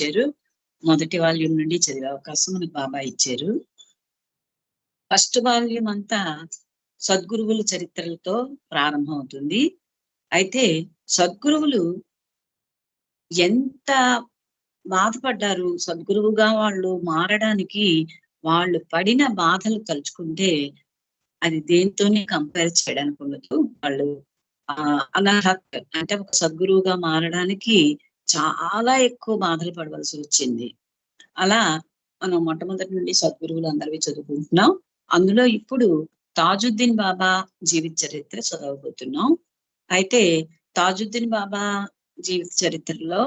ఇచ్చారు. మొదటి వాల్యూమ్ నుండి చదివే అవకాశం మనకు బాబా ఇచ్చారు. ఫస్ట్ వాల్యూమ్ అంతా సద్గురువుల చరిత్రలతో ప్రారంభమవుతుంది. అయితే సద్గురువులు ఎంత బాధపడ్డారు? సద్గురువుగా వాళ్ళు మారడానికి వాళ్ళు పడిన బాధలు తలుచుకుంటే అది దేంతోనే కంపేర్ చేయడానికి ఉండదు. వాళ్ళు ఆ అంటే ఒక సద్గురువుగా మారడానికి చాలా ఎక్కువ బాధలు పడవలసి వచ్చింది. అలా మనం మొట్టమొదటి నుండి సద్గురువులు అందరివి చదువుకుంటున్నాం. అందులో ఇప్పుడు తాజుద్దీన్ బాబా జీవిత చరిత్ర చదవబోతున్నాం. అయితే తాజుద్దీన్ బాబా జీవిత చరిత్రలో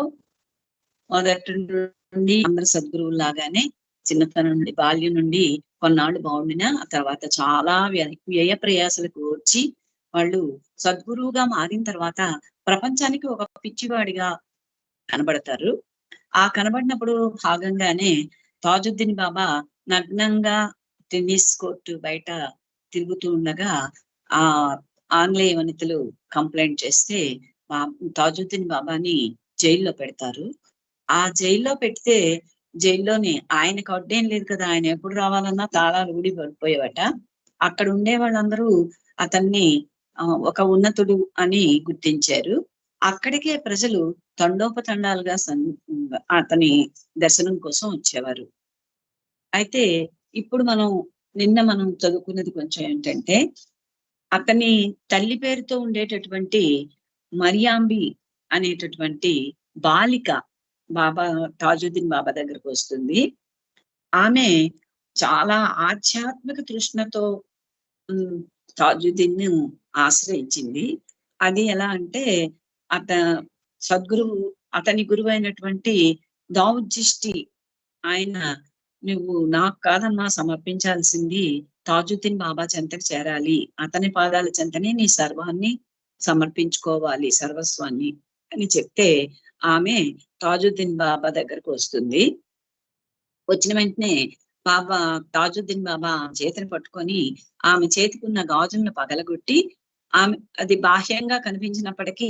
మొదటి నుండి అందరు సద్గురువులు లాగానే చిన్నతనం నుండి బాల్యం నుండి కొన్నాళ్ళు బాగుండినా ఆ తర్వాత చాలా వ్యయ వ్యయ ప్రయాసలకు వచ్చి వాళ్ళు సద్గురువుగా మారిన తర్వాత ప్రపంచానికి ఒక పిచ్చివాడిగా కనబడతారు. ఆ కనబడినప్పుడు భాగంగానే తాజుద్దీన్ బాబా నగ్నంగా టెన్నిస్ కోర్టు బయట తిరుగుతూ ఉండగా ఆ ఆంగ్లేయ వనితలు కంప్లైంట్ చేస్తే తాజుద్దీన్ బాబాని జైల్లో పెడతారు. ఆ జైల్లో పెడితే జైల్లోని ఆయనకు అడ్డేం లేదు కదా ఆయన ఎప్పుడు రావాలన్నా తాళాలు ఊడి పడిపోయేవట అక్కడ ఉండే వాళ్ళందరూ అతన్ని ఒక ఉన్నతుడు అని గుర్తించారు. అక్కడికే ప్రజలు తండోపతండాలుగా అతని దర్శనం కోసం వచ్చేవారు. అయితే ఇప్పుడు మనం నిన్న మనం చదువుకున్నది కొంచెం ఏంటంటే అతని తల్లి పేరుతో ఉండేటటువంటి మరియాంబి అనేటటువంటి బాలిక బాబా తాజుద్దీన్ బాబా దగ్గరకు వస్తుంది. ఆమె చాలా ఆధ్యాత్మిక తృష్ణతో తాజుద్దీన్ ఆశ్రయించింది. అది ఎలా అంటే అత సద్గురువు అతని గురువు అయినటువంటి దావుజిష్టి ఆయన నువ్వు నాకు కాదమ్మా సమర్పించాల్సింది తాజుద్దీన్ బాబా చెంతకు చేరాలి. అతని పాదాల చెంతనే నీ సర్వాన్ని సమర్పించుకోవాలి సర్వస్వాన్ని అని చెప్తే ఆమె తాజుద్దీన్ బాబా దగ్గరకు వస్తుంది. వచ్చిన వెంటనే బాబా తాజుద్దీన్ బాబా చేతిని పట్టుకొని ఆమె చేతికున్న గాజులను పగలగొట్టి ఆమె అది బాహ్యంగా కనిపించినప్పటికీ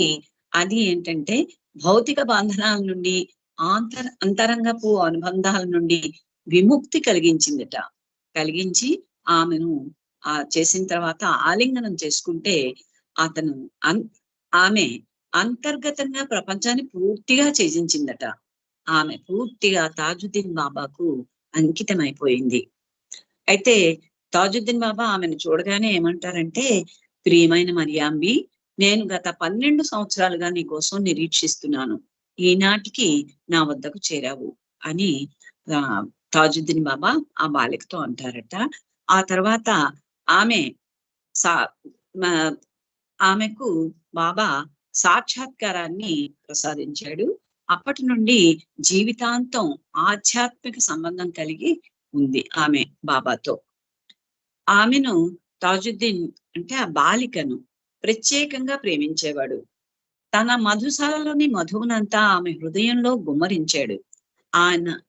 అది ఏంటంటే భౌతిక బంధనాల నుండి ఆంతర అంతరంగపు అనుబంధాల నుండి విముక్తి కలిగించిందట. కలిగించి ఆమెను ఆ చేసిన తర్వాత ఆలింగనం చేసుకుంటే అతను ఆమె అంతర్గతంగా ప్రపంచాన్ని పూర్తిగా చేజించిందట ఆమె పూర్తిగా తాజుద్దీన్ బాబాకు అంకితమైపోయింది. అయితే తాజుద్దీన్ బాబా ఆమెను చూడగానే ఏమంటారంటే ప్రియమైన మరియాంబి నేను గత పన్నెండు సంవత్సరాలుగా నీ కోసం నిరీక్షిస్తున్నాను. ఈనాటికి నా వద్దకు చేరావు అని తాజుద్దీన్ బాబా ఆ బాలికతో అంటారట. ఆ తర్వాత ఆమె సా ఆమెకు బాబా సాక్షాత్కారాన్ని ప్రసాదించాడు. అప్పటి నుండి జీవితాంతం ఆధ్యాత్మిక సంబంధం కలిగి ఉంది ఆమె బాబాతో. ఆమెను తాజుద్దీన్ అంటే ఆ బాలికను ప్రత్యేకంగా ప్రేమించేవాడు. తన మధుశాలలోని మధువునంతా ఆమె హృదయంలో గుమ్మరించాడు. ఆయన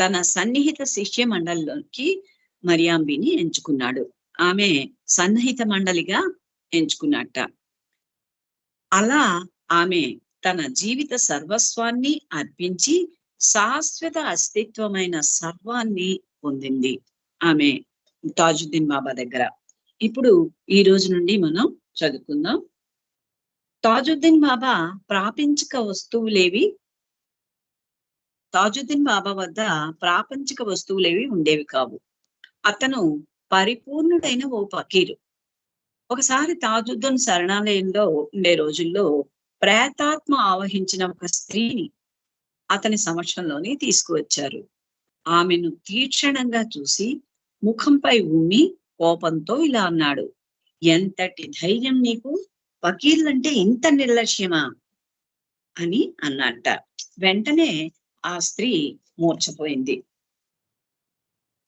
తన సన్నిహిత శిష్య మండలిలోకి మరియాంబిని ఎంచుకున్నాడు. ఆమె సన్నిహిత మండలిగా ఎంచుకున్నట్ట. అలా ఆమె తన జీవిత సర్వస్వాన్ని అర్పించి శాశ్వత అస్తిత్వమైన సర్వాన్ని పొందింది. ఆమె తాజుద్దీన్ బాబా దగ్గర. ఇప్పుడు ఈ రోజు నుండి మనం చదువుకుందాం. తాజుద్దీన్ బాబా ప్రాపంచిక వస్తువులేవి? తాజుద్దీన్ బాబా వద్ద ప్రాపంచిక వస్తువులేవి ఉండేవి కావు. అతను పరిపూర్ణుడైన ఓ ఫకీరు. ఒకసారి తాజుద్దీన్ శరణాలయంలో ఉండే రోజుల్లో ప్రేతాత్మ ఆవహించిన ఒక స్త్రీని అతని సమక్షంలోనే తీసుకువచ్చారు. ఆమెను తీక్షణంగా చూసి ముఖంపై ఉమ్మి కోపంతో ఇలా అన్నాడు ఎంతటి ధైర్యం నీకు? పకీర్లంటే ఇంత నిర్లక్ష్యమా? అని అన్నట్ట. వెంటనే ఆ స్త్రీ మూర్చపోయింది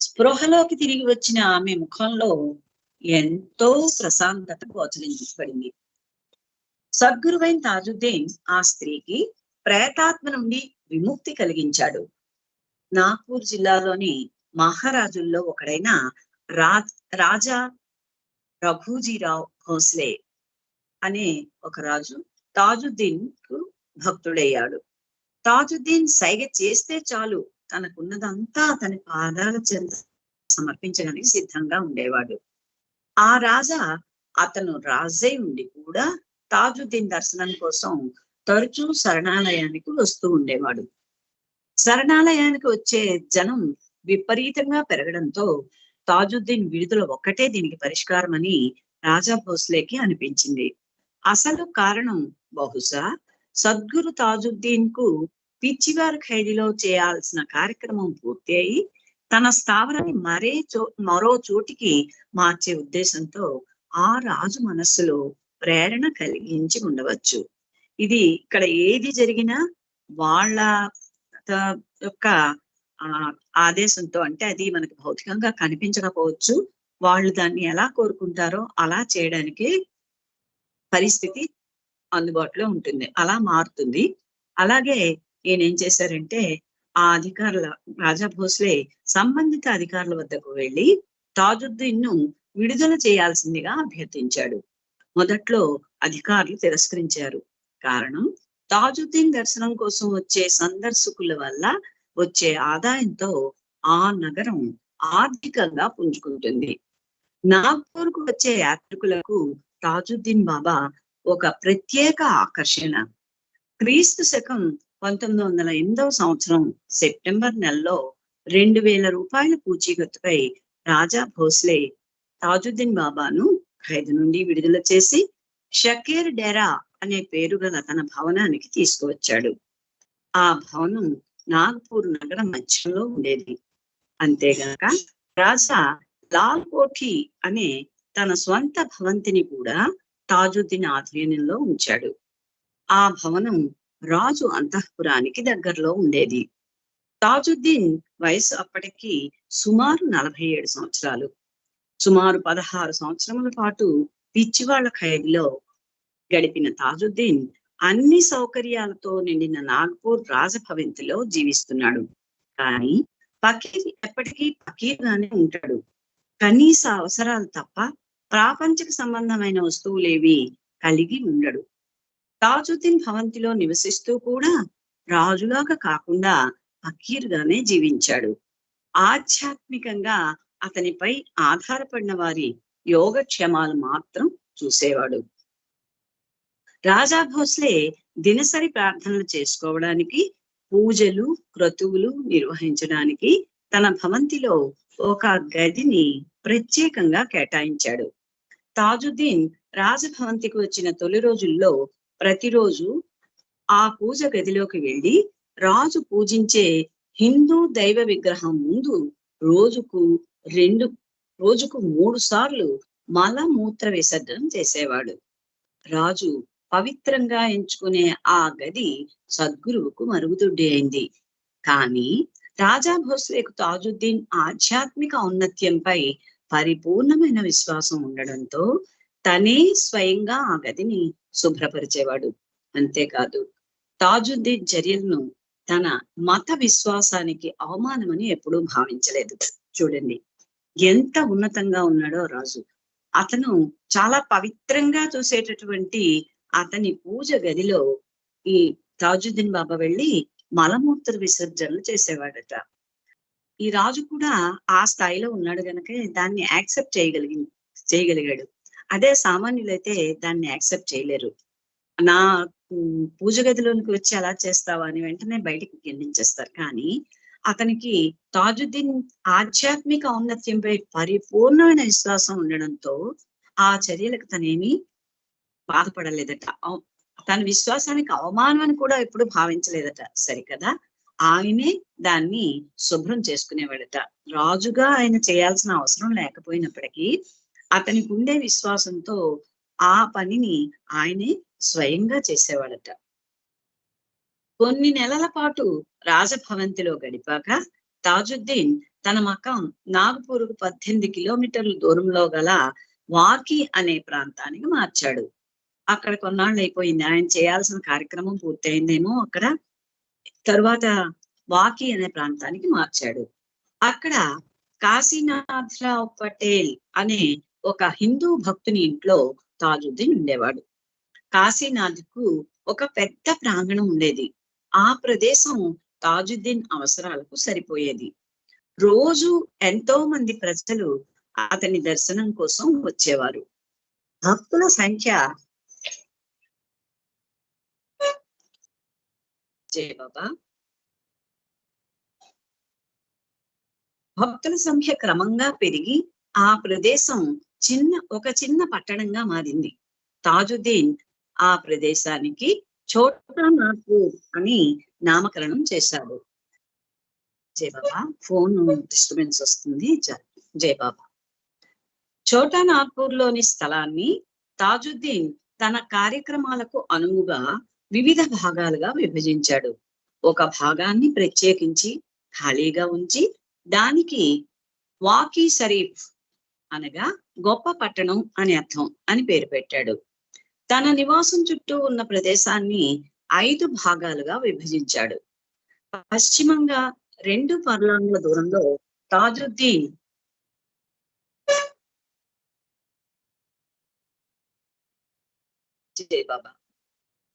స్పృహలోకి తిరిగి వచ్చిన ఆమె ముఖంలో ఎంతో ప్రశాంతత గోచరించబడింది. సద్గురువైన తాజుద్దీన్ ఆ స్త్రీకి ప్రేతాత్మ నుండి విముక్తి కలిగించాడు. నాగ్పూర్ జిల్లాలోని మహారాజుల్లో ఒకడైన రా రాజా రఘూజీరావు భోస్లే అనే ఒక రాజు తాజుద్దీన్కు భక్తుడయ్యాడు. తాజుద్దీన్ సైగ చేస్తే చాలు తనకున్నదంతా తన పాదాల చెంత సమర్పించడానికి సిద్ధంగా ఉండేవాడు. ఆ రాజా అతను రాజై ఉండి కూడా తాజుద్దీన్ దర్శనం కోసం తరచూ శరణాలయానికి వస్తూ ఉండేవాడు. శరణాలయానికి వచ్చే జనం విపరీతంగా పెరగడంతో తాజుద్దీన్ విడుదల ఒక్కటే దీనికి పరిష్కారం అని రాజా భోస్లేకి అనిపించింది. అసలు కారణం బహుశా సద్గురు తాజుద్దీన్కు పిచ్చివారి ఖైదీలో చేయాల్సిన కార్యక్రమం పూర్తి అయి తన స్థావరాన్ని మరే చో మరో చోటికి మార్చే ఉద్దేశంతో ఆ రాజు మనస్సులో ప్రేరణ కలిగించి ఉండవచ్చు. ఇది ఇక్కడ ఏది జరిగినా వాళ్ళ త- యొక్క ఆదేశంతో అంటే అది మనకు భౌతికంగా కనిపించకపోవచ్చు. వాళ్ళు దాన్ని ఎలా కోరుకుంటారో అలా చేయడానికి పరిస్థితి అందుబాటులో ఉంటుంది. అలా మారుతుంది. అలాగే ఈయన ఏం చేశారంటే ఆ అధికారుల రాజా భోస్లే సంబంధిత అధికారుల వద్దకు వెళ్ళి తాజుద్దీన్ను విడుదల చేయాల్సిందిగా అభ్యర్థించాడు. మొదట్లో అధికారులు తిరస్కరించారు. కారణం తాజుద్దీన్ దర్శనం కోసం వచ్చే సందర్శకుల వల్ల వచ్చే ఆదాయంతో ఆ నగరం ఆర్థికంగా పుంజుకుంటుంది. నాగ్పూర్కు వచ్చే యాత్రికులకు తాజుద్దీన్ బాబా ఒక ప్రత్యేక ఆకర్షణ. క్రీస్తు శకం పంతొమ్మిది వందల ఎనిమిదవ సంవత్సరం సెప్టెంబర్ నెలలో రెండు వేల రూపాయల పూచీకత్తుపై రాజా భోస్లే తాజుద్దీన్ బాబాను ఖైదు నుండి విడుదల చేసి షకీర్ డెరా అనే పేరు గల తన భవనానికి తీసుకువచ్చాడు. ఆ భవనం నాగ్పూర్ నగర మధ్యలో ఉండేది. అంతేగాక రాజా లాల్ కోఠి అనే తన స్వంత భవంతిని కూడా తాజుద్దీన్ ఆధీనంలో ఉంచాడు. ఆ భవనం రాజు అంతఃపురానికి దగ్గరలో ఉండేది. తాజుద్దీన్ వయసు అప్పటికి సుమారు నలభై ఏడు సంవత్సరాలు. సుమారు పదహారు సంవత్సరముల పాటు పిచ్చివాళ్ళ ఖైదీలో గడిపిన తాజుద్దీన్ అన్ని సౌకర్యాలతో నిండిన నాగ్పూర్ రాజభవంతిలో జీవిస్తున్నాడు. కానీ ఫకీర్ ఎప్పటికీ ఫకీర్గానే ఉంటాడు. కనీస అవసరాలు తప్ప ప్రాపంచిక సంబంధమైన వస్తువులేవి కలిగి ఉండడు. తాజుద్దీన్ భవంతిలో నివసిస్తూ కూడా రాజులాగా కాకుండా ఫకీర్గానే జీవించాడు. ఆధ్యాత్మికంగా అతనిపై ఆధారపడిన వారి యోగక్షేమాలు మాత్రం చూసేవాడు. రాజా భోస్లే దినసరి ప్రార్థనలు చేసుకోవడానికి పూజలు క్రతువులు నిర్వహించడానికి తన భవంతిలో ఒక గదిని ప్రత్యేకంగా కేటాయించాడు. తాజుద్దీన్ రాజభవంతికి వచ్చిన తొలి రోజుల్లో ప్రతిరోజు ఆ పూజ గదిలోకి వెళ్ళి రాజు పూజించే హిందూ దైవ విగ్రహం ముందు రోజుకు రెండు రోజుకు మూడు సార్లు మలమూత్ర విసర్జన చేసేవాడు. రాజు పవిత్రంగా ఎంచుకునే ఆ గది సద్గురువుకు మరుగుదొడ్డి అయింది. కానీ రాజా భోస్లేకు తాజుద్దీన్ ఆధ్యాత్మిక ఔన్నత్యంపై పరిపూర్ణమైన విశ్వాసం ఉండడంతో తనే స్వయంగా ఆ గదిని శుభ్రపరిచేవాడు. అంతేకాదు తాజుద్దీన్ చర్యలను తన మత విశ్వాసానికి అవమానమని ఎప్పుడూ భావించలేదు. చూడండి ఎంత ఉన్నతంగా ఉన్నాడో రాజు. అతను చాలా పవిత్రంగా చూసేటటువంటి అతని పూజ గదిలో ఈ తాజుద్దీన్ బాబా వెళ్ళి మలమూత్ర విసర్జనలు చేసేవాడట. ఈ రాజు కూడా ఆ స్థాయిలో ఉన్నాడు గనక దాన్ని యాక్సెప్ట్ చేయగలిగి చేయగలిగాడు. అదే సామాన్యులైతే దాన్ని యాక్సెప్ట్ చేయలేరు. నా పూజ గదిలోనికి వచ్చి అలా చేస్తావా అని వెంటనే బయటికి గెండించేస్తారు. కానీ అతనికి తాజుద్దీన్ ఆధ్యాత్మిక ఔన్నత్యంపై పరిపూర్ణమైన విశ్వాసం ఉండడంతో ఆ చర్యలకు తనేమి బాధపడలేదట. తన విశ్వాసానికి అవమానం అని కూడా ఎప్పుడు భావించలేదట. సరికదా? ఆయనే దాన్ని శుభ్రం చేసుకునేవాడట. రాజుగా ఆయన చేయాల్సిన అవసరం లేకపోయినప్పటికీ అతనికి ఉండే విశ్వాసంతో ఆ పనిని ఆయనే స్వయంగా చేసేవాడట. కొన్ని నెలల పాటు రాజభవంతిలో గడిపాక తాజుద్దీన్ తన మకం నాగపూర్కు పద్దెనిమిది కిలోమీటర్ల దూరంలో గల వాకి అనే ప్రాంతానికి మార్చాడు. అక్కడ కొన్నాళ్ళు అయిపోయింది. ఆయన చేయాల్సిన కార్యక్రమం పూర్తయిందేమో అక్కడ తరువాత వాకి అనే ప్రాంతానికి మార్చాడు. అక్కడ కాశీనాథరావు పటేల్ అనే ఒక హిందూ భక్తుని ఇంట్లో తాజుద్దీన్ ఉండేవాడు. కాశీనాథ్కు ఒక పెద్ద ప్రాంగణం ఉండేది. ఆ ప్రదేశం తాజుద్దీన్ అవసరాలకు సరిపోయేది. రోజు ఎంతో మంది ప్రజలు అతని దర్శనం కోసం వచ్చేవారు. భక్తుల సంఖ్య జయ బాబా భక్తుల సంఖ్య క్రమంగా పెరిగి ఆ ప్రదేశం చిన్న ఒక చిన్న పట్టణంగా మారింది. తాజుద్దీన్ ఆ ప్రదేశానికి చోటా నాగపూర్ అని నామకరణం చేశాడు. జయబాబా ఫోన్ డిస్టర్బెన్స్ వస్తుంది. జయబాబా. బాబా చోటా నాగ్పూర్లోని స్థలాన్ని తాజుద్దీన్ తన కార్యక్రమాలకు అనువుగా వివిధ భాగాలుగా విభజించాడు. ఒక భాగాన్ని ప్రత్యేకించి ఖాళీగా ఉంచి దానికి వాకీ షరీఫ్ అనగా గొప్ప పట్టణం అని అర్థం అని పేరు పెట్టాడు. తన నివాసం చుట్టూ ఉన్న ప్రదేశాన్ని ఐదు భాగాలుగా విభజించాడు. పశ్చిమంగా రెండు పర్లాంగుల దూరంలో తాజుద్దీన్ జై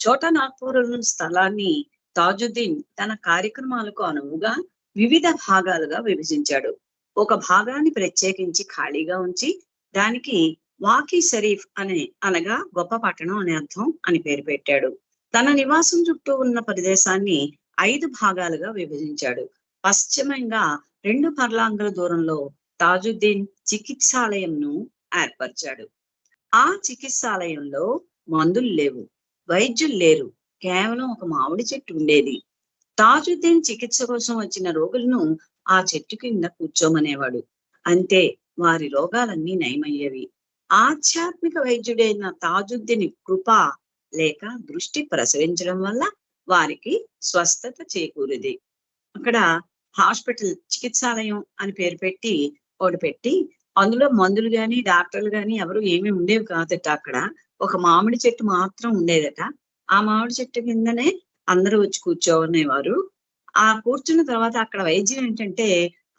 చోట నాగ్పూర్ స్థలాన్ని తాజుద్దీన్ తన కార్యక్రమాలకు అనువుగా వివిధ భాగాలుగా విభజించాడు. ఒక భాగాన్ని ప్రత్యేకించి ఖాళీగా ఉంచి దానికి వాకీ షరీఫ్ అనే అనగా గొప్ప పట్టణం అనే అర్థం అని పేరు పెట్టాడు. తన నివాసం చుట్టూ ఉన్న ప్రదేశాన్ని ఐదు భాగాలుగా విభజించాడు. పశ్చిమంగా రెండు పర్లాంగుల దూరంలో తాజుద్దీన్ చికిత్సాలయంను ఏర్పరిచాడు. ఆ చికిత్సాలయంలో మందులు లేవు. వైద్యులు లేరు. కేవలం ఒక మామిడి చెట్టు ఉండేది. తాజుద్దీన్ చికిత్స కోసం వచ్చిన రోగులను ఆ చెట్టు కింద కూర్చోమనేవాడు. అంతే వారి రోగాలన్నీ నయమయ్యేవి. ఆధ్యాత్మిక వైద్యుడైన తాజుద్దీన్ కృప లేక దృష్టి ప్రసరించడం వల్ల వారికి స్వస్థత చేకూరింది. అక్కడ హాస్పిటల్ చికిత్సాలయం అని పేరు పెట్టి ఒకటి పెట్టి అందులో మందులు గాని డాక్టర్లు గాని ఎవరు ఏమీ ఉండేవి కాదట అక్కడ. ఒక మామిడి చెట్టు మాత్రం ఉండేదట. ఆ మామిడి చెట్టు కిందనే అందరూ వచ్చి కూర్చోనేవారు. ఆ కూర్చున్న తర్వాత అక్కడ వైద్యం ఏంటంటే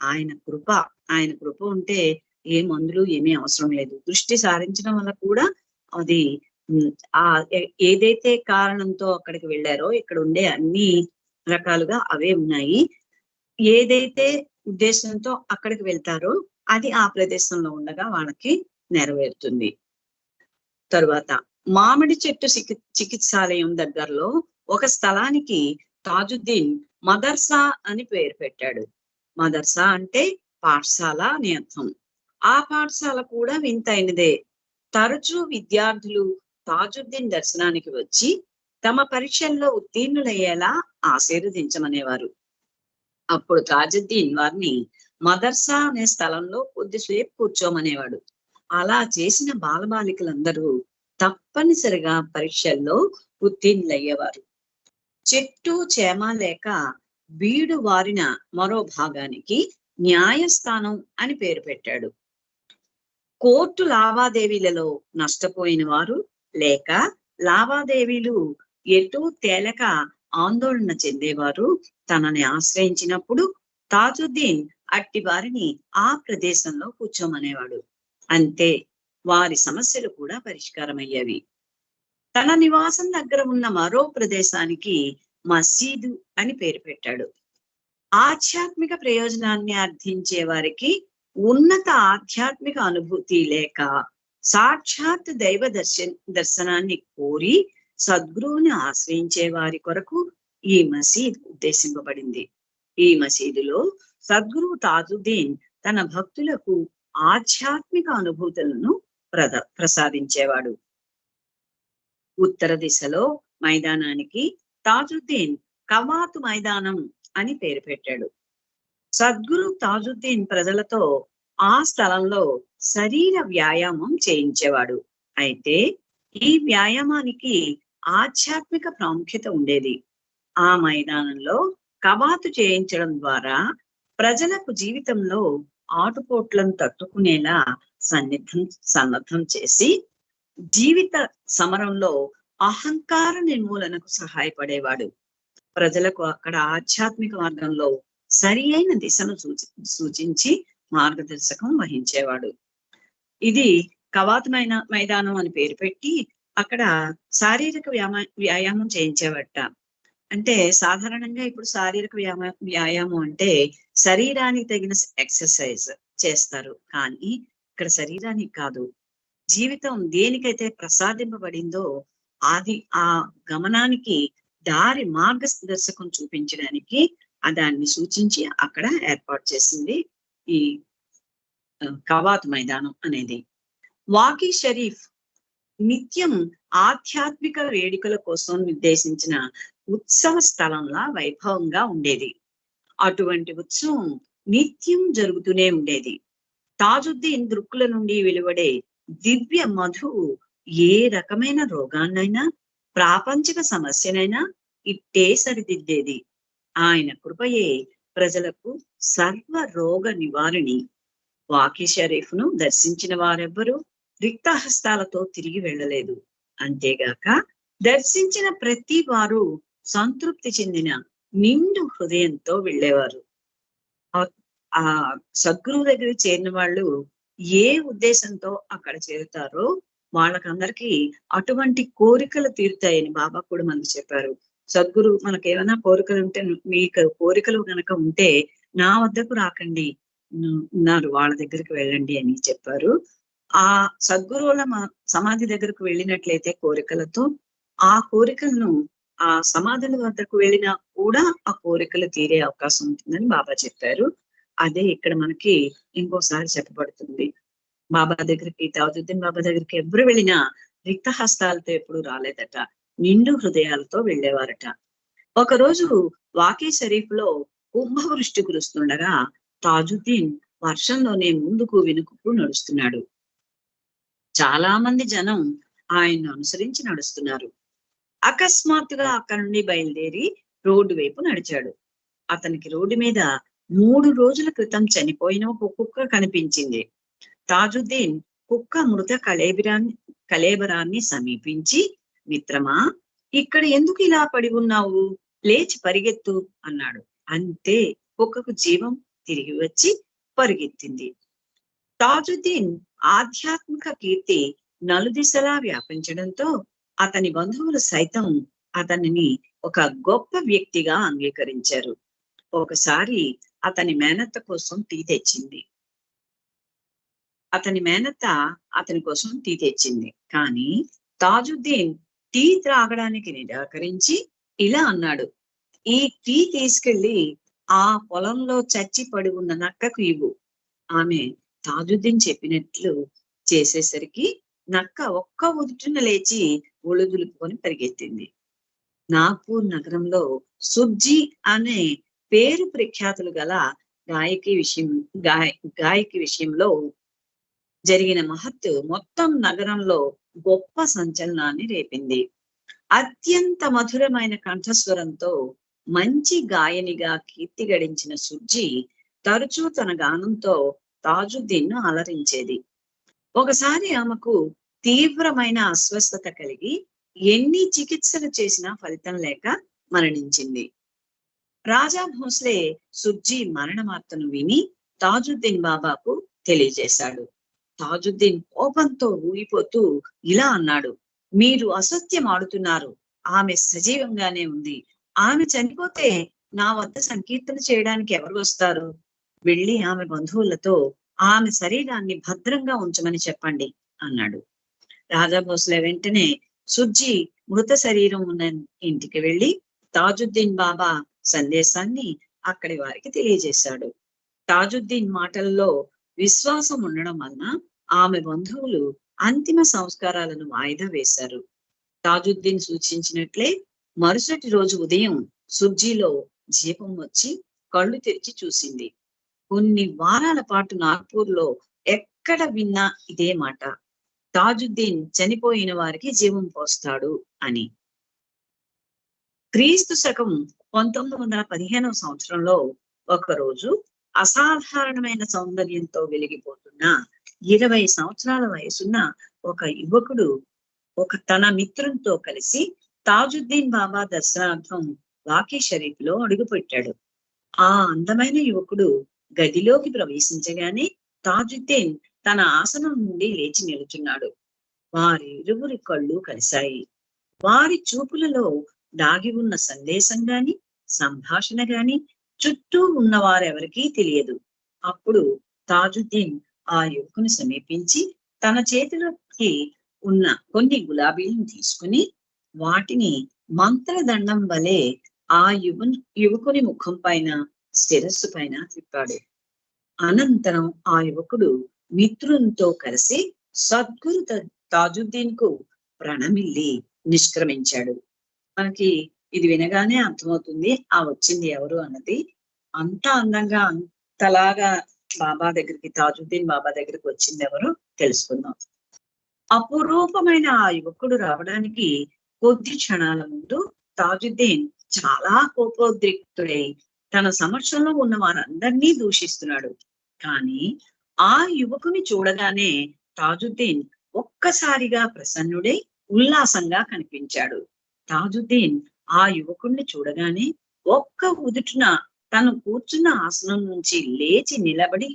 ఆయన కృప ఆయన కృప ఉంటే ఏ మందులు ఏమీ అవసరం లేదు. దృష్టి సారించడం వల్ల కూడా అది ఆ ఏదైతే కారణంతో అక్కడికి వెళ్ళారో ఇక్కడ ఉండే అన్ని రకాలుగా అవే ఉన్నాయి. ఏదైతే ఉద్దేశంతో అక్కడికి వెళ్తారో అది ఆ ప్రదేశంలో ఉండగా వాళ్ళకి నెరవేరుతుంది. తరువాత మామిడి చెట్టు చికిత్సాలయం దగ్గరలో ఒక స్థలానికి తాజుద్దీన్ మదర్సా అని పేరు పెట్టాడు. మదర్సా అంటే పాఠశాల అని అర్థం. ఆ పాఠశాల కూడా వింతైనదే. తరచూ విద్యార్థులు తాజుద్దీన్ దర్శనానికి వచ్చి తమ పరీక్షల్లో ఉత్తీర్ణులయ్యేలా ఆశీర్వదించమనేవారు. అప్పుడు తాజుద్దీన్ వారిని మదర్సా అనే స్థలంలో కొద్దిసేపు కూర్చోమనేవాడు. అలా చేసిన బాలబాలికలందరూ తప్పనిసరిగా పరీక్షల్లో ఉత్తీర్ణులయ్యేవారు. చెట్టు చేమ లేక బీడు వారిన మరో భాగానికి న్యాయస్థానం అని పేరు పెట్టాడు. కోర్టు లావాదేవీలలో నష్టపోయిన వారు లేక లావాదేవీలు ఎటూ తేలక ఆందోళన చెందేవారు తనని ఆశ్రయించినప్పుడు తాజుద్దీన్ అట్టి వారిని ఆ ప్రదేశంలో కూర్చోమనేవాడు. అంతే వారి సమస్యలు కూడా పరిష్కారమయ్యేవి. తన నివాసం దగ్గర ఉన్న మరో ప్రదేశానికి మసీదు అని పేరు పెట్టాడు. ఆధ్యాత్మిక ప్రయోజనాన్ని అర్థించే వారికి ఉన్నత ఆధ్యాత్మిక అనుభూతి లేక సాక్షాత్ దైవ దర్శన దర్శనాన్ని కోరి సద్గురువుని ఆశ్రయించే వారి కొరకు ఈ మసీద్ ఉద్దేశింపబడింది. ఈ మసీదులో సద్గురువు తాజుద్దీన్ తన భక్తులకు ఆధ్యాత్మిక అనుభూతులను ప్రద ప్రసాదించేవాడు. ఉత్తర దిశలో మైదానానికి తాజుద్దీన్ కవాతు మైదానం అని పేరు పెట్టాడు. సద్గురు తాజుద్దీన్ ప్రజలతో ఆ స్థలంలో శరీర వ్యాయామం చేయించేవాడు. అయితే ఈ వ్యాయామానికి ఆధ్యాత్మిక ప్రాముఖ్యత ఉండేది. ఆ మైదానంలో కవాతు చేయించడం ద్వారా ప్రజలకు జీవితంలో ఆటుపోట్లను తట్టుకునేలా సన్నిధం సన్నద్ధం చేసి జీవిత సమరంలో అహంకార నిర్మూలనకు సహాయపడేవాడు. ప్రజలకు అక్కడ ఆధ్యాత్మిక మార్గంలో సరి అయిన దిశను సూచి సూచించి మార్గదర్శకం వహించేవాడు. ఇది కవాత్ మైనా మైదానం అని పేరు పెట్టి అక్కడ శారీరక వ్యామా వ్యాయామం చేయించేవట. అంటే సాధారణంగా ఇప్పుడు శారీరక వ్యాయామ వ్యాయామం అంటే శరీరానికి తగిన ఎక్సర్సైజ్ చేస్తారు. కానీ ఇక్కడ శరీరానికి కాదు. జీవితం దేనికైతే ప్రసాదింపబడిందో అది ఆ గమనానికి దారి మార్గదర్శకం చూపించడానికి ఆ దాన్ని సూచించి అక్కడ ఏర్పాటు చేసింది ఈ కవాత్ మైదానం అనేది. వాకీ షరీఫ్ నిత్యం ఆధ్యాత్మిక వేడుకల కోసం నిర్దేశించిన ఉత్సవ స్థలంలా వైభవంగా ఉండేది. అటువంటి ఉత్సవం నిత్యం జరుగుతూనే ఉండేది. తాజుద్దీన్ దృక్కుల నుండి వెలువడే దివ్య మధువు ఏ రకమైన రోగాన్నైనా ప్రాపంచిక సమస్యనైనా ఇట్టే సరిదిద్దేది. ఆయన కృపయే ప్రజలకు సర్వ రోగ నివారిణి. వాకి షరీఫ్ను దర్శించిన వారెవ్వరూ రిక్తహస్తాలతో తిరిగి వెళ్ళలేదు. అంతేగాక దర్శించిన ప్రతి వారు సంతృప్తి చెందిన నిండు హృదయంతో వెళ్ళేవారు. ఆ- సద్గురువు దగ్గర చేరిన వాళ్ళు ఏ ఉద్దేశంతో అక్కడ చేరుతారో వాళ్ళకందరికీ అటువంటి కోరికలు తీరుతాయని బాబా కూడా మనకు చెప్పారు. సద్గురు మనకి ఏమైనా కోరికలు ఉంటే మీకు కోరికలు కనుక ఉంటే నా వద్దకు రాకండి ఉన్నారు వాళ్ళ దగ్గరికి వెళ్ళండి అని చెప్పారు. ఆ సద్గురువుల మ- సమాధి దగ్గరకు వెళ్ళినట్లయితే కోరికలతో ఆ కోరికలను ఆ సమాధుల వద్దకు వెళ్ళినా కూడా ఆ కోరికలు తీరే అవకాశం ఉంటుందని బాబా చెప్పారు. అదే ఇక్కడ మనకి ఇంకోసారి చెప్పబడుతుంది. బాబా దగ్గరికి తాజుద్దీన్ బాబా దగ్గరికి ఎవరు వెళ్ళినా రిక్త హస్తాలతో ఎప్పుడు రాలేదట. నిండు హృదయాలతో వెళ్ళేవారట. ఒకరోజు వాకీ షరీఫ్లో కుంభవృష్టి కురుస్తుండగా తాజుద్దీన్ వర్షంలోనే ముందుకు వెనుకకు నడుస్తున్నాడు. చాలా మంది జనం ఆయన్ను అనుసరించి నడుస్తున్నారు. అకస్మాత్తుగా అక్కడి నుండి బయలుదేరి రోడ్డు వైపు నడిచాడు. అతనికి రోడ్డు మీద మూడు రోజుల క్రితం చనిపోయిన ఒక కుక్క కనిపించింది. తాజుద్దీన్ కుక్క మృత కళేబరాన్ని కళేబరాన్ని సమీపించి మిత్రమా ఇక్కడ ఎందుకు ఇలా పడి ఉన్నావు? లేచి పరిగెత్తు అన్నాడు. అంతే కుక్కకు జీవం తిరిగి వచ్చి పరిగెత్తింది. తాజుద్దీన్ ఆధ్యాత్మిక కీర్తి నలుదిశలా వ్యాపించడంతో అతని బంధువులు సైతం అతనిని ఒక గొప్ప వ్యక్తిగా అంగీకరించారు. ఒకసారి అతని మేనత్త కోసం టీ తెచ్చింది. అతని మేనత్త అతని కోసం టీ తెచ్చింది. కానీ తాజుద్దీన్ టీ త్రాగడానికి నిరాకరించి ఇలా అన్నాడు. ఈ టీ తీసుకెళ్ళి ఆ పొలంలో చచ్చి పడి ఉన్న నక్కకు ఇవ్వు. ఆమె తాజుద్దీన్ చెప్పినట్లు చేసేసరికి నక్క ఒక్క ఉదుటున లేచి ఒళుదులుపుకొని పరిగెత్తింది. నాగ్పూర్ నగరంలో సుబ్జీ అనే పేరు ప్రఖ్యాతులు గల గాయకి విషయం గాయ గాయకి విషయంలో జరిగిన మహత్తు మొత్తం నగరంలో గొప్ప సంచలనాన్ని రేపింది. అత్యంత మధురమైన కంఠస్వరంతో మంచి గాయనిగా కీర్తి గడించిన సుర్జీ తరచూ తన గానంతో తాజుద్దీన్ను అలరించేది. ఒకసారి ఆమెకు తీవ్రమైన అస్వస్థత కలిగి ఎన్ని చికిత్సలు చేసినా ఫలితం లేక మరణించింది. రాజా భోస్లే సుర్జీ మరణ వార్తను విని తాజుద్దీన్ బాబాకు తెలియజేశాడు. తాజుద్దీన్ కోపంతో ఊగిపోతూ ఇలా అన్నాడు మీరు అసత్యం ఆడుతున్నారు. ఆమె సజీవంగానే ఉంది. ఆమె చనిపోతే నా వద్ద సంకీర్తన చేయడానికి ఎవరు వస్తారు? వెళ్ళి ఆమె బంధువులతో ఆమె శరీరాన్ని భద్రంగా ఉంచమని చెప్పండి అన్నాడు. రాజా వెంటనే సుజ్జి మృత శరీరం ఉన్న ఇంటికి వెళ్ళి తాజుద్దీన్ బాబా సందేశాన్ని అక్కడి వారికి తెలియజేశాడు. తాజుద్దీన్ మాటల్లో విశ్వాసం ఉండడం వలన ఆమె బంధువులు అంతిమ సంస్కారాలను వాయిదా వేశారు. తాజుద్దీన్ సూచించినట్లే మరుసటి రోజు ఉదయం సుజ్జీలో జీపం వచ్చి కళ్ళు తెరిచి చూసింది. కొన్ని వారాల పాటు నాగ్పూర్లో ఎక్కడ విన్నా ఇదే మాట. తాజుద్దీన్ చనిపోయిన వారికి జీవం పోస్తాడు అని. క్రీస్తు శకం పంతొమ్మిది వందల పదిహేనవ సంవత్సరంలో ఒకరోజు అసాధారణమైన సౌందర్యంతో వెలిగిపోతున్న ఇరవై సంవత్సరాల వయసున్న ఒక యువకుడు ఒక తన మిత్రునితో కలిసి తాజుద్దీన్ బాబా దర్శనార్థం వాకీ షరీఫ్లో అడుగుపెట్టాడు. ఆ అందమైన యువకుడు గదిలోకి ప్రవేశించగానే తాజుద్దీన్ తన ఆసనం నుండి లేచి నిలుచున్నాడు. వారి ఇరువురి కళ్ళు కలిశాయి. వారి చూపులలో దాగి ఉన్న సందేశం గాని సంభాషణ గాని చుట్టూ ఉన్న వారెవరికీ తెలియదు. అప్పుడు తాజుద్దీన్ ఆ యువకుని సమీపించి తన చేతిలోకి ఉన్న కొన్ని గులాబీలను తీసుకుని వాటిని మంత్రదండం వలె ఆ యువ యువకుని ముఖం పైన శిరస్సు పైన తిప్పాడు. అనంతరం ఆ యువకుడు మిత్రునితో కలిసి సద్గురు తాజుద్దీన్కు ప్రణమిల్లి నిష్క్రమించాడు. మనకి ఇది వినగానే అర్థమవుతుంది ఆ వచ్చింది ఎవరు అన్నది. అంత అందంగా అంతలాగా బాబా దగ్గరికి తాజుద్దీన్ బాబా దగ్గరికి వచ్చింది ఎవరు తెలుసుకుందాం. అపురూపమైన ఆ యువకుడు రావడానికి కొద్ది క్షణాల ముందు తాజుద్దీన్ చాలా కోపోద్రిక్తుడై తన సమక్షంలో ఉన్న వారందరినీ దూషిస్తున్నాడు. కానీ ఆ యువకుని చూడగానే తాజుద్దీన్ ఒక్కసారిగా ప్రసన్నుడై ఉల్లాసంగా కనిపించాడు. తాజుద్దీన్ ఆ యువకుణ్ణి చూడగానే ఒక్క ఉదుటున తను కూర్చున్న ఆసనం నుంచి లేచి నిలబడి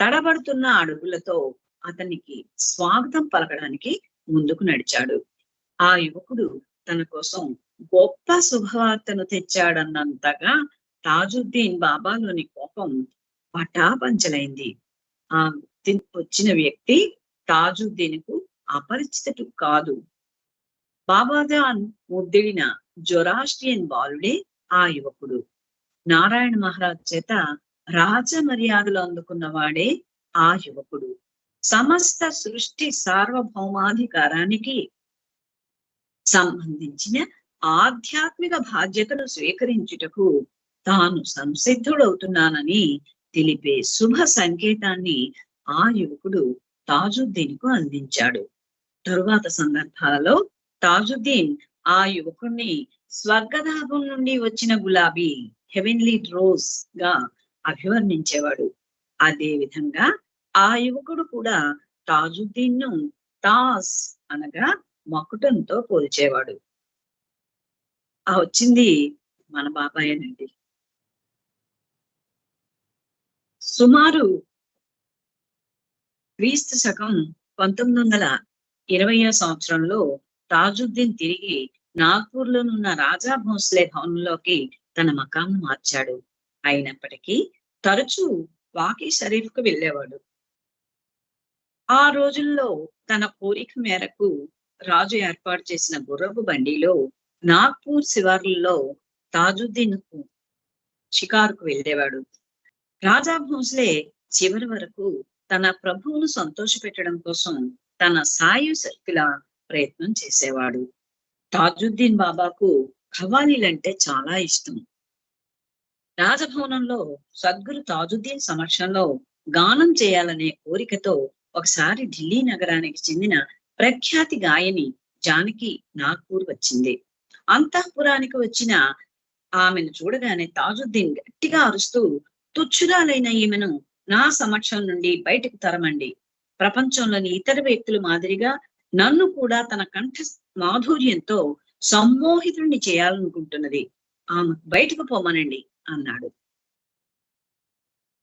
తడబడుతున్న అడుగులతో అతనికి స్వాగతం పలకడానికి ముందుకు నడిచాడు. ఆ యువకుడు తన కోసం గొప్ప శుభవార్తను తెచ్చాడన్నంతగా తాజుద్దీన్ బాబాలోని కోపం పటాపంచలైంది. ఆ వచ్చిన వ్యక్తి తాజుద్దీన్కు అపరిచితుడు కాదు. బాబాదాన్ ముద్దిడిన జొరాస్ట్రియన్ బాలుడే ఆ యువకుడు. నారాయణ మహారాజ్ చేత రాజ మర్యాదలు అందుకున్న వాడే ఆ యువకుడు. సమస్త సృష్టి సార్వభౌమాధికారానికి సంబంధించిన ఆధ్యాత్మిక బాధ్యతను స్వీకరించుటకు తాను సంసిద్ధుడవుతున్నానని తెలిపే శుభ సంకేతాన్ని ఆ యువకుడు తాజుద్దీన్కు అందించాడు. తరువాత సందర్భాలలో తాజుద్దీన్ ఆ యువకుణ్ణి స్వర్గధామం నుండి వచ్చిన గులాబీ హెవెన్లీ రోజ్గా అభివర్ణించేవాడు. అదే విధంగా ఆ యువకుడు కూడా తాజుద్దీన్ను తాస్ అనగా మకుటంతో పోల్చేవాడు. ఆ వచ్చింది మన బాబాయేనండి సుమారు క్రీస్తు శకం పంతొమ్మిది వందల ఇరవయో సంవత్సరంలో తాజుద్దీన్ తిరిగి నాగ్పూర్ లోనున్న రాజా భోంస్లే భవనంలోకి తన మకాంను మార్చాడు. అయినప్పటికీ తరచూ వాకీ షరీఫ్కు వెళ్ళేవాడు. ఆ రోజుల్లో తన కోరిక మేరకు రాజు ఏర్పాటు చేసిన గుర్రపు బండిలో నాగ్పూర్ శివార్లలో తాజుద్దీన్కు షికారుకు వెళ్ళేవాడు. రాజా భోంస్లే చివరి వరకు తన ప్రభువును సంతోషపెట్టడం కోసం తన సాయు శక్తిలా ప్రయత్నం చేసేవాడు. తాజుద్దీన్ బాబాకు ఖవాలీలంటే చాలా ఇష్టం. రాజభవనంలో సద్గురు తాజుద్దీన్ సమక్షంలో గానం చేయాలనే కోరికతో ఒకసారి ఢిల్లీ నగరానికి చెందిన ప్రఖ్యాతి గాయని జానకి నాగ్పూర్ వచ్చింది. అంతఃపురానికి వచ్చిన ఆమెను చూడగానే తాజుద్దీన్ గట్టిగా అరుస్తూ తుచ్చురాలైన ఈమెను నా సమక్షం నుండి బయటకు తరమండి. ప్రపంచంలోని ఇతర వ్యక్తుల మాదిరిగా నన్ను కూడా తన కంఠ మాధుర్యంతో సమ్మోహితుణ్ణి చేయాలనుకుంటున్నది. ఆమె బయటకు పోమనండి అన్నాడు.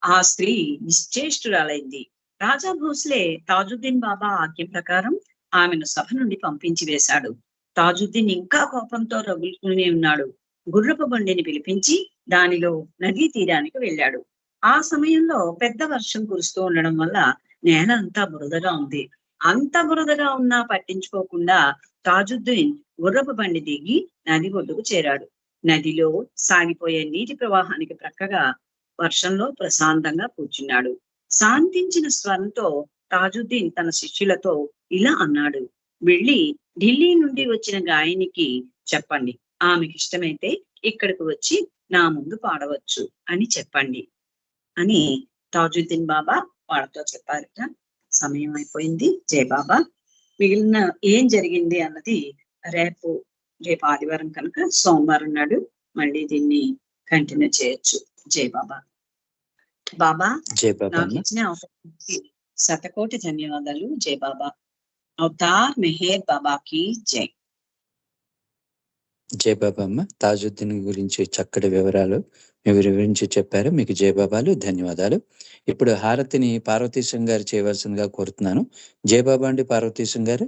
ఆ స్త్రీ నిశ్చేష్టురాలైంది. రాజా భోస్లే తాజుద్దీన్ బాబా ఆజ్ఞ ప్రకారం ఆమెను సభ నుండి పంపించి వేశాడు. తాజుద్దీన్ ఇంకా కోపంతో రగులుకుని ఉన్నాడు. గుర్రపు బండిని పిలిపించి దానిలో నదీ తీరానికి వెళ్ళాడు. ఆ సమయంలో పెద్ద వర్షం కురుస్తూ ఉండడం వల్ల నేల అంతా బురదగా ఉంది. అంత బురదగా ఉన్నా పట్టించుకోకుండా తాజుద్దీన్ గుర్రపు బండి దిగి నది ఒడ్డుకు చేరాడు. నదిలో సాగిపోయే నీటి ప్రవాహానికి ప్రక్కగా వర్షంలో ప్రశాంతంగా కూర్చున్నాడు. శాంతించిన స్వరంతో తాజుద్దీన్ తన శిష్యులతో ఇలా అన్నాడు. వెళ్ళి ఢిల్లీ నుండి వచ్చిన గాయనికి చెప్పండి. ఆమెకి ఇష్టమైతే ఇక్కడికి వచ్చి నా ముందు పాడవచ్చు అని చెప్పండి అని తాజుద్దీన్ బాబా వాళ్ళతో చెప్పారట. సమయం అయిపోయింది. జయ బాబా. మిగిలిన ఏం జరిగింది అన్నది రేపు రేపు ఆదివారం కనుక సోమవారం నాడు మళ్ళీ దీన్ని కంటిన్యూ చేయొచ్చు. జయ బాబా. నాకు ఇచ్చిన అవకాశానికి శతకోటి ధన్యవాదాలు. జై బాబా. అవతార్ మెహర్ బాబాకి జై. జయబాబమ్మ తాజుద్దీన్ గురించి చక్కటి వివరాలు మీరు వివరించి చెప్పారు. మీకు జయబాబాలు ధన్యవాదాలు. ఇప్పుడు హారతిని పార్వతీశం గారు చేయవలసిందిగా కోరుతున్నాను. జయబాబా అండి పార్వతీశం గారు.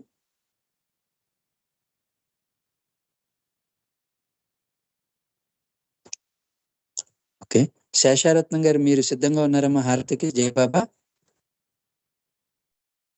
ఓకే. శేషారత్నం గారు మీరు సిద్ధంగా ఉన్నారమ్మా హారతికి? జయబాబా.